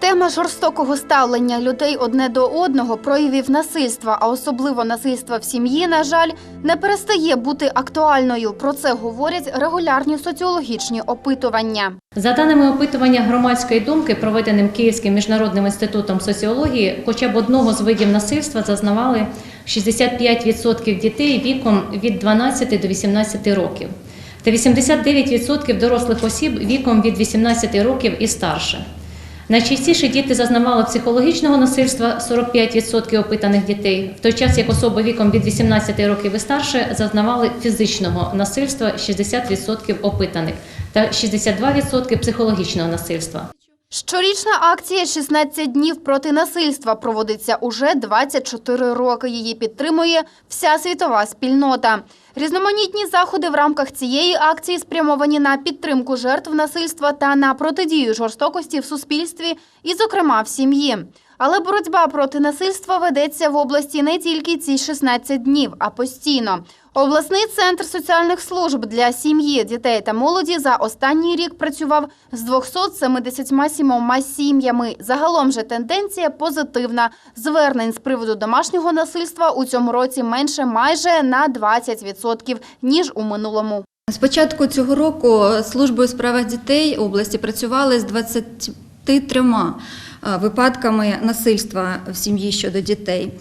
Тема жорстокого ставлення людей одне до одного, проявів насильства, а особливо насильства в сім'ї, на жаль, не перестає бути актуальною. Про це говорять регулярні соціологічні опитування. За даними опитування громадської думки, проведеним Київським міжнародним інститутом соціології, хоча б одного з видів насильства зазнавали 65% дітей віком від 12 до 18 років та 89% дорослих осіб віком від 18 років і старше. Найчастіше діти зазнавали психологічного насильства 45% опитаних дітей, в той час як особи віком від 18 років і старше зазнавали фізичного насильства 60% опитаних та 62% психологічного насильства. Щорічна акція «16 днів проти насильства проводиться уже 24 роки. Її підтримує вся світова спільнота. Різноманітні заходи в рамках цієї акції спрямовані на підтримку жертв насильства та на протидію жорстокості в суспільстві і, зокрема, в сім'ї. Але боротьба проти насильства ведеться в області не тільки ці 16 днів, а постійно. Обласний центр соціальних служб для сім'ї, дітей та молоді за останній рік працював з 277 сім'ями. Загалом же тенденція позитивна. Звернень з приводу домашнього насильства у цьому році менше майже на 20%, ніж у минулому. З початку цього року службою у справах дітей області працювали з 23 е, випадками насильства в сім'ї щодо дітей.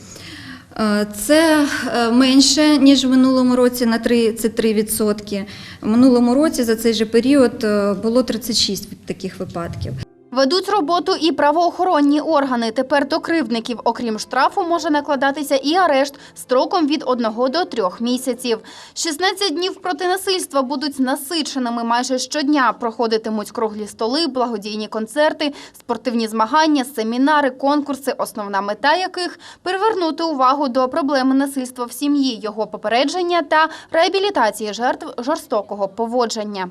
Е, Це е, менше, ніж в минулому році на 33%. В минулому році за цей же період е, було 36 таких випадків. Ведуть роботу і правоохоронні органи. Тепер до кривдників, окрім штрафу, може накладатися і арешт строком від 1 до 3 місяців. 16 днів проти насильства будуть насиченими майже щодня. Проходитимуть круглі столи, благодійні концерти, спортивні змагання, семінари, конкурси, основна мета яких – привернути увагу до проблеми насильства в сім'ї, його попередження та реабілітації жертв жорстокого поводження.